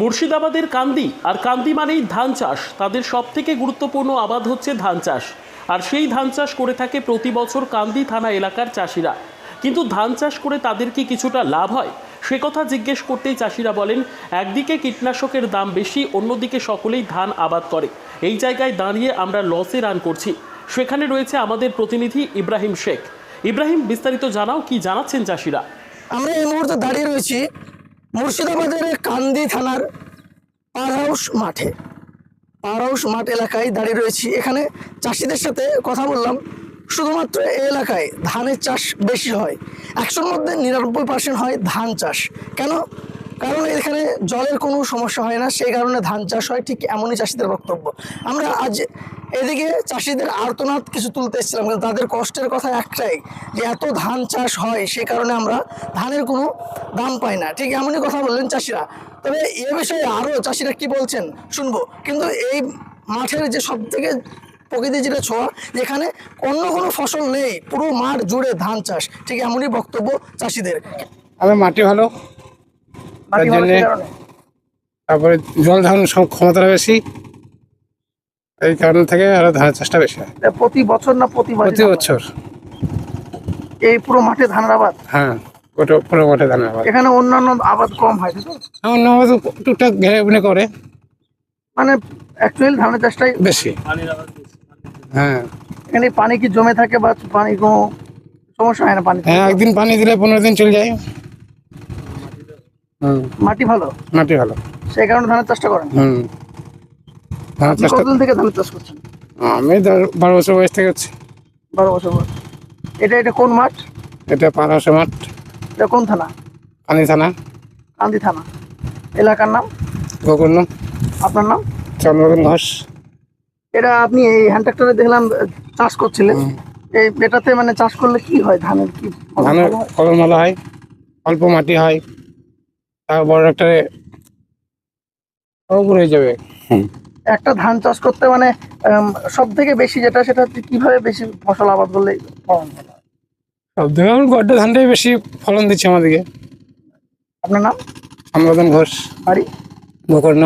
মুর্শিদাবাদের কান্দি, আর কান্দি মানেই ধান চাষ। তাদের সব থেকে গুরুত্বপূর্ণ আবাদ হচ্ছে ধান চাষ। আর সেই ধান চাষ করে থাকে প্রতি বছর কান্দি থানা এলাকার চাষিরা। কিন্তু ধান চাষ করে তাদের কি কিছুটা লাভ হয়? সে কথা জিজ্ঞেস করতেই চাষিরা বলেন, একদিকে কীটনাশকের দাম বেশি, অন্যদিকে সকলেই ধান আবাদ করে। এই জায়গায় দাঁড়িয়ে আমরা লসে রান করছি। সেখানে রয়েছে আমাদের প্রতিনিধি ইব্রাহিম শেখ। ইব্রাহিম, বিস্তারিত জানাও, কি জানাচ্ছেন চাষিরা? আমরা এই মুহূর্তে দাঁড়িয়ে রয়েছি মুর্শিদাবাদের কান্দি থানার পার হাউস মাঠে। পার হাউস মাঠ এলাকায় দাঁড়িয়ে রয়েছি। এখানে চাষিদের সাথে কথা বললাম। শুধুমাত্র এই এলাকায় ধানের চাষ বেশি হয়। একশোর মধ্যে নিরানব্বই পার্সেন্ট হয় ধান চাষ। কেন? কারণ এখানে জলের কোনো সমস্যা হয় না। সেই কারণে ধান চাষ হয়। ঠিক এমনই চাষিদের বক্তব্য। আমরা আজ এদিকে চাষিদের আর্তনাদ কিছু তুলতে এসেছিলাম কিন্তু তাদের কষ্টের কথা একটাই যে এত ধান চাষ হয় সে কারণে আমরা ধানের কোনো দাম পাই না। ঠিক এমনই কথা বললেন চাষিরা। তবে এ বিষয়ে আরও চাষিরা কি বলছেন শুনব। কিন্তু এই মাঠের যে সব থেকে প্রকৃতি যেটা ছোঁয়া যেখানে অন্য কোনো ফসল নেই পুরো মাঠ জুড়ে ধান চাষ। ঠিক এমনই বক্তব্য চাষিদের। আমার মাটি ভালো? জন্যে- তারপরে জল ধারণ ক্ষমতাটা বেশি। এই কারণ থেকে আরও ধানের চাষটা বেশি হয়। প্রতি বছর না প্রতি প্রতি বছর। এই পুরো মাঠে ধানের আবাদ? হ্যাঁ ওটা পুরো মাঠে ধান আবাদ। এখানে অন্যান্য আবাদ কম হয় তো? আমার নবাদ টুকটাক ঘেরে বুনে করে। মানে অ্যাকচুয়ালি ধানের চাষটাই বেশি। হ্যাঁ। এখানে পানি কি জমে থাকে বা পানি কোনো সমস্যা হয় না পানি হ্যাঁ একদিন পানি দিলে পনেরো দিন চলে যায়। হুম। মাটি ভালো? মাটি ভালো। সেই কারণে ধানের চাষটা করেন? হুম। ধান চাষটা কতদিন থেকে ধানের চাষ করছেন? আমি বারো বছর বয়স থেকে হচ্ছে বারো বছর বয়স। এটা এটা কোন মাঠ? এটা পাঁচশো মাঠ। এটা কোন থানা? পানি থানা। কান্দি থানা। এলাকার নাম? গোকর্ণ আপনার নাম? চন্দ্রগণ ঘোষ। এটা আপনি এই হ্যান্ড ট্রাক্টরে দেখলাম চাষ করছিলেন। এই এটাতে মানে চাষ করলে কি হয় ধানের কি ধানের ফলন ভালো হয় অল্প মাটি হয় তার বড় একটা উপর হয়ে যাবে। একটা ধান চাষ করতে মানে সব থেকে বেশি যেটা সেটা হচ্ছে কীভাবে বেশি ফসল আবাদ করলে ফলন ভালো? সব থেকে আমার গড্ডা ধানটাই বেশি ফলন দিচ্ছে আমাদেরকে। আপনার নাম? সম্বোধন ঘোষ। বাড়ি? গোকর্ণ।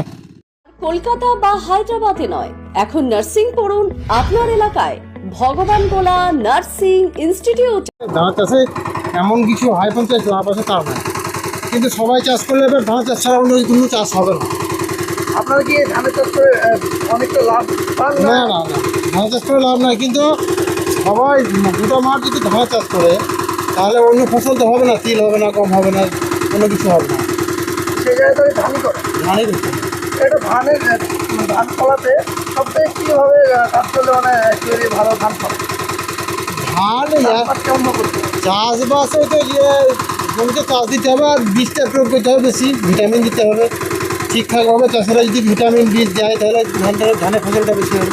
কলকাতা বা হায়দ্রাবাদে নয় এখন নার্সিং পড়ুন আপনার এলাকায়। ভগবান গোলা নার্সিং ইনস্টিটিউট। ধান চাষে এমন কিছু হাই পঞ্চায়েত লাভ আছে তা নয়। কিন্তু সবাই চাষ করলে এবার ধান চাষ ছাড়া অন্য কোনো চাষ হবে না। আপনারা কি ধানের চাষ করে অনেকটা লাভ পান না? না ধান চাষ করে লাভ নাই কিন্তু সবাই গোটা মাঠ যদি ধান চাষ করে তাহলে অন্য ফসল তো হবে না তিল হবে না কম হবে না কোনো কিছু হবে না। সেই জায়গায় ধানই করে। ধানই করতে এটা ধানের ধান ফলাতে সব থেকে কীভাবে কাজ করলে মানে actually ভালো ধান ফলে? ধান চাষবাস তো জমিতে চাষ দিতে হবে আর বীজটা প্রয়োগ করতে হবে বেশি ভিটামিন দিতে হবে। ঠিকঠাকভাবে চাষিরা যদি ভিটামিন বীজ দেয় তাহলে ধানটা ধানের ফসলটা বেশি হবে।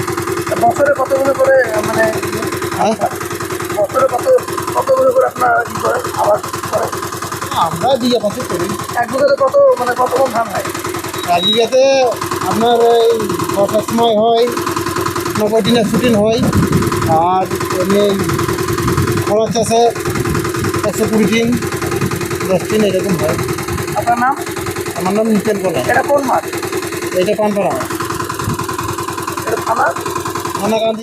বছরে কতগুলো করে মানে হ্যাঁ? বছরে কত কতগুলো করে আপনার ই করে আবাদ করে? আমরা বিঘা পাশে করি। এক বিঘাতে কত মানে কত মন ধান হয়? এক বিঘাতে আপনার এই বর্ষার সময় হয় নব্বই দিনের শুটিং হয় আর এমনি খরা চাষে একশো কুড়ি দিন দশ দিন এরকম হয়। আপনার নাম? আমার নাম নিতেন বলে। এটা কোন মাছ এটা পানপাড়া এটা থানা? থানাকান্দি